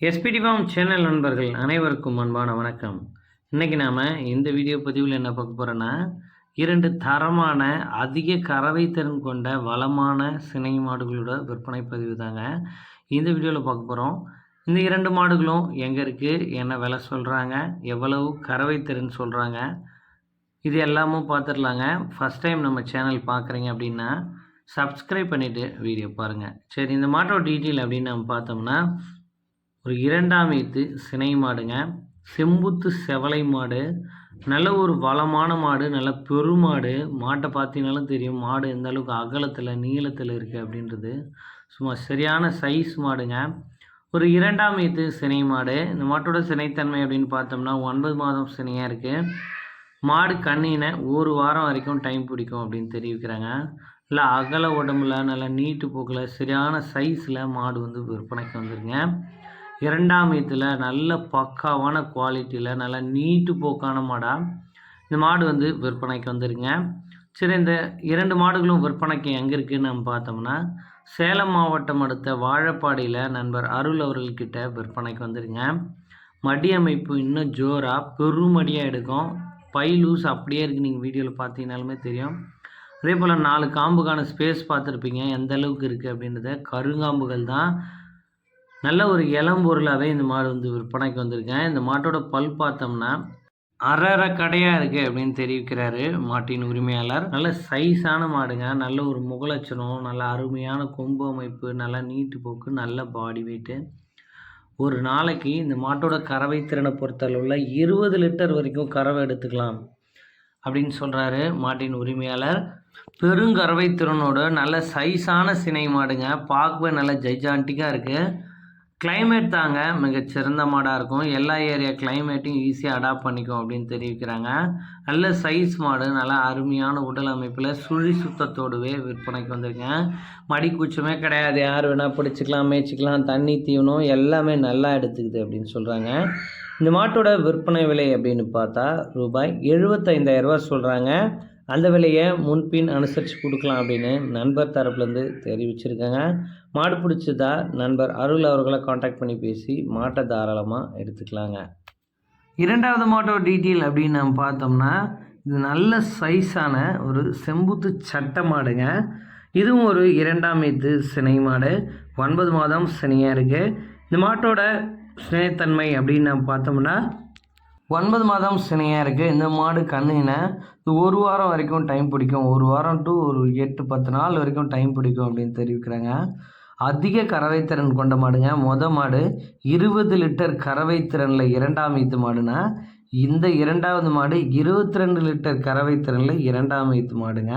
SPD form channel நண்பர்கள் அனைவருக்கும் அன்பான வணக்கம். இன்றைக்கி நாம் இந்த வீடியோ பதிவில் என்ன பார்க்க போகிறோன்னா இரண்டு தரமான அதிக கறவை திறன் கொண்ட வளமான சினை மாடுகளோட விற்பனை பதிவு தாங்க இந்த வீடியோவில் பார்க்க போகிறோம் இந்த இரண்டு மாடுகளும் எங்கே இருக்குது என்ன விலை சொல்கிறாங்க எவ்வளவு கறவை திறன் சொல்கிறாங்க இது எல்லாமும் பார்த்துடலாங்க. ஃபஸ்ட் டைம் நம்ம சேனல் பார்க்குறீங்க அப்படின்னா சப்ஸ்கிரைப் பண்ணிவிட்டு வீடியோ பாருங்கள் சரி இந்த மாட்டோட டீட்டெயில் அப்படின்னு நம்ம பார்த்தோம்னா ஒரு இரண்டாம் ஈத்து சினை மாடுங்க. செம்புத்து செவலை மாடு. நல்ல ஒரு வளமான மாடு நல்ல பெருமாடு மாட்டை பார்த்தீங்கனாலும் தெரியும் மாடு எந்த அளவுக்கு அகலத்தில் நீளத்தில் இருக்குது அப்படின்றது. சும்மா சரியான சைஸ் மாடுங்க. ஒரு இரண்டாம் ஈத்து சினை மாடு. இந்த மாட்டோட சினைத்தன்மை அப்படின்னு பார்த்தோம்னா ஒன்பது மாதம் சினையாக இருக்குது மாடு கண்ணினை ஒரு வாரம் வரைக்கும் டைம் பிடிக்கும் அப்படின்னு தெரிவிக்கிறாங்க. இல்லை அகல உடம்புல நல்லா நீட்டு போக்கில் சரியான சைஸில் மாடு வந்து விற்பனைக்கு வந்துருங்க இரண்டாம் ஈத்தில் நல்ல பக்காவான குவாலிட்டியில் நல்ல நீட்டு போக்கான மாடாக இந்த மாடு வந்து விற்பனைக்கு வந்துருங்க சரி இந்த இரண்டு மாடுகளும் விற்பனைக்கு எங்கே இருக்குதுன்னு நம்ம பார்த்தோம்னா சேலம் மாவட்டம் அடுத்த வாழப்பாடியில் நண்பர் அருள் அவர்கள்கிட்ட விற்பனைக்கு வந்துருங்க மடி அமைப்பு இன்னும் ஜோராக பெருமடியாக எடுக்கும். பை லூஸ் அப்படியே இருக்குது நீங்கள் வீடியோவில் பார்த்தீங்கனாலுமே தெரியும். அதே போல் நாலு காம்புக்கான ஸ்பேஸ் பார்த்துருப்பீங்க. எந்த அளவுக்கு இருக்குது அப்படின்றத கருங்காம்புகள் தான். நல்ல ஒரு இளம்பொருளாகவே இந்த மாடு வந்து விற்பனைக்கு வந்திருக்கேன். இந்த மாட்டோட பல் பார்த்தோம்னா அரை கடையாக இருக்குது அப்படின்னு தெரிவிக்கிறாரு மாட்டின் உரிமையாளர். நல்ல சைஸான மாடுங்க. நல்ல ஒரு முகலட்சணம் நல்ல அருமையான கொம்பு அமைப்பு நல்லா நீட்டு போக்கு நல்ல பாடி வெயிட்டு ஒரு நாளைக்கு இந்த மாட்டோட கறவை திறனை பொறுத்தளவில் இருபது லிட்டர் வரைக்கும் கறவை எடுத்துக்கலாம் அப்படின்னு சொல்கிறாரு மாட்டின் உரிமையாளர். பெருங்கறவை திறனோட நல்ல சைஸான சினை மாடுங்க. பார்க்கவே நல்ல ஜைஜான்டிக்காக இருக்குது கிளைமேட் தாங்க மிகச்சிறந்த மாடாக இருக்கும். எல்லா ஏரியா கிளைமேட்டையும் ஈஸியாக அடாப்ட் பண்ணிக்கும் அப்படின்னு தெரிவிக்கிறாங்க. நல்ல சைஸ் மாடு நல்லா அருமையான உடல் அமைப்பில் சுழி சுத்தத்தோடுவே விற்பனைக்கு வந்திருக்கேன். மடி கூச்சமே கிடையாது. யார் வேணால் பிடிச்சிக்கலாம் மேய்ச்சிக்கலாம் தண்ணி தீவனம் எல்லாமே நல்லா எடுத்துக்குது அப்படின்னு சொல்கிறாங்க இந்த மாட்டோட விற்பனை விலை அப்படின்னு பார்த்தா ரூபாய் எழுபத்தைந்தாயிரரூபா சொல்கிறாங்க அந்த விலையை முன்பின் அனுசரித்து கொடுக்கலாம் அப்படின்னு நண்பர் தரப்புலேருந்து தெரிவிச்சிருக்காங்க. மாடு பிடிச்சதா? நண்பர் அருள் அவர்களை காண்டாக்ட் பண்ணி பேசி மாட்டை தாராளமாக எடுத்துக்கலாங்க. இரண்டாவது மாட்டோ டீட்டெயில் அப்படின்னு நம்ம பார்த்தோம்னா இது நல்ல சைஸான ஒரு செம்புத்து சட்டை மாடுங்க. இதுவும் ஒரு இரண்டாம் இது சினை மாடு. ஒன்பது மாதம் சினையாக இருக்குது இந்த மாட்டோட சினைத்தன்மை அப்படின்னு நம்ம பார்த்தோம்னா ஒன்பது மாதம் சினையாக இருக்குது இந்த மாடு கண்ணுனா ஒரு வாரம் வரைக்கும் டைம் பிடிக்கும். ஒரு வாரம் டு ஒரு எட்டு பத்து நாள் வரைக்கும் டைம் பிடிக்கும் அப்படின்னு தெரிவிக்கிறாங்க. அதிக கறவை திறன் கொண்ட மாடுங்க. மொத மாடு இருபது லிட்டர் கறவை திறனில் இரண்டாம் ஈத்து மாடுனா இந்த இரண்டாவது மாடு இருபத்தி ரெண்டு லிட்டர் கறவை திறனில் இரண்டாம் ஈத்து மாடுங்க.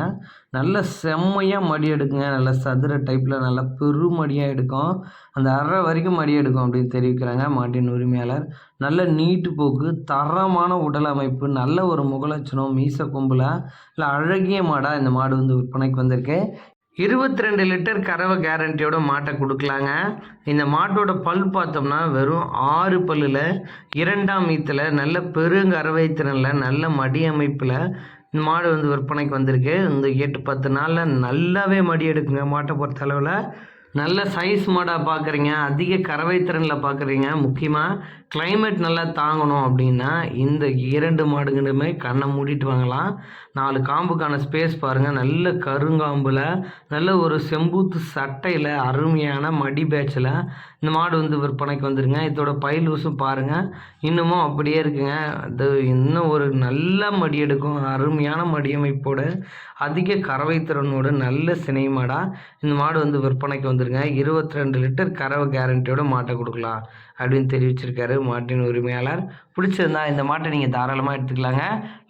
நல்ல செம்மையாக மடி எடுக்குங்க. நல்ல சதுர டைப்பில் நல்ல பெருமடியாக எடுக்கும். அந்த அரை வரைக்கும் மடி எடுக்கும் அப்படின்னு தெரிவிக்கிறாங்க மாட்டின் உரிமையாளர். நல்ல நீட்டு போக்கு தரமான உடல் அமைப்பு நல்ல ஒரு முகலட்சணம் மீச கொம்பில் இல்லை அழகிய மாடாக இந்த மாடு வந்து விற்பனைக்கு வந்திருக்கு. இருபத்தி ரெண்டு லிட்டர் கறவை கேரண்டியோட மாட்டை கொடுக்கலாங்க. இந்த மாட்டோட பல் பார்த்தோம்னா வெறும் ஆறு பல்லில் இரண்டாம் ஈத்தில் நல்ல பெருங்கறவை திறனில் நல்ல மடி அமைப்பில் இந்த மாடு வந்து விற்பனைக்கு வந்திருக்கு. இந்த எட்டு பத்து நாளில் நல்லாவே மடி எடுக்குங்க மாட்டை பொறுத்த அளவில் நல்ல சைஸ் மாடாக பார்க்குறீங்க அதிக கறவை திறனில் பார்க்குறீங்க முக்கியமாக கிளைமேட் நல்லா தாங்கணும் அப்படின்னா இந்த இரண்டு மாடுகளுமே கண்ணை மூடிட்டு வாங்கலாம். நாலு காம்புக்கான ஸ்பேஸ் பாருங்கள் நல்ல கருங்காம்பில் நல்ல ஒரு செம்பூத்து சட்டையில் அருமையான மடி பேட்சில் இந்த மாடு வந்து விற்பனைக்கு வந்துருங்க. இதோட பயிலூசும் பாருங்கள் இன்னமும் அப்படியே இருக்குங்க. அது இன்னும் ஒரு நல்ல மடி எடுக்கும். அருமையான மடியமைப்போடு அதிக கறவை திறனோடு நல்ல சினை மாடாக இந்த மாடு வந்து விற்பனைக்கு வந்துருங்க இருபத்தி ரெண்டு லிட்டர் கறவை கேரண்டியோட மாட்டை கொடுக்கலாம். அப்படின்னு தெரிவிச்சிருக்காரு மாட்டின் உரிமையாளர். பிடிச்சிருந்தா இந்த மாட்டை நீங்கள் தாராளமாக எடுத்துக்கலாங்க.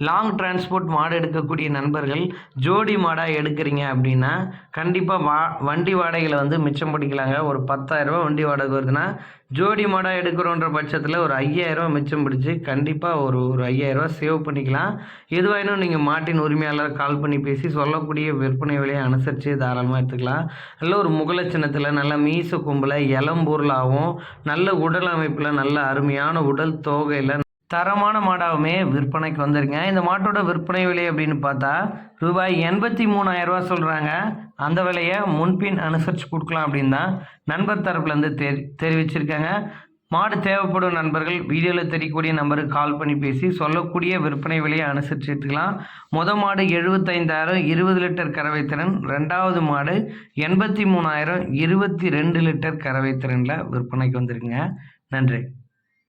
லாங் டிரான்ஸ்போர்ட் மாடு எடுக்கக்கூடிய நண்பர்கள் ஜோடி மாடாக எடுக்கிறீங்க அப்படின்னா கண்டிப்பாக வா வண்டி வாடகையில் வந்து மிச்சம் பிடிக்கலாங்க. ஒரு பத்தாயிரரூபா வண்டி வாடகை வருதுன்னா ஜோடி மாடாக எடுக்கிறோன்ற பட்சத்தில் ஒரு ஐயாயிரரூபா மிச்சம் பிடிச்சி கண்டிப்பாக ஒரு ஒரு ஐயாயிரரூபா சேவ் பண்ணிக்கலாம். எதுவாயினும் நீங்கள் மாட்டின் உரிமையாளர் கால் பண்ணி பேசி சொல்லக்கூடிய விற்பனை விலையை அனுசரித்து தாராளமாக எடுத்துக்கலாம். நல்ல ஒரு முகலட்சணத்தில் நல்ல மீச கும்பில் இளம்பொருளாகவும் நல்ல உடல் அமைப்பில் நல்ல அருமையான உடல் தோகையில் தரமான மாடாகவுமே விற்பனைக்கு வந்துருங்க இந்த மாட்டோட விற்பனை விலை அப்படின்னு பார்த்தா ரூபாய் எண்பத்தி மூணாயிரரூவா சொல்கிறாங்க அந்த விலையை முன்பின் அனுசரித்து கொடுக்கலாம் அப்படின்னு தான் நண்பர் தரப்புலேருந்து தெரி தெரிவிச்சிருக்காங்க. மாடு தேவைப்படும் நண்பர்கள் வீடியோவில் தெரியக்கூடிய நம்பருக்கு கால் பண்ணி பேசி சொல்லக்கூடிய விற்பனை விலையை அனுசரிச்சுக்கலாம். மொத மாடு எழுபத்தைந்தாயிரம் இருபது லிட்டர் கறவை திறன் ரெண்டாவது மாடு எண்பத்தி மூணாயிரம் இருபத்தி ரெண்டு லிட்டர் கறவை திறனில் விற்பனைக்கு வந்திருக்குங்க நன்றி.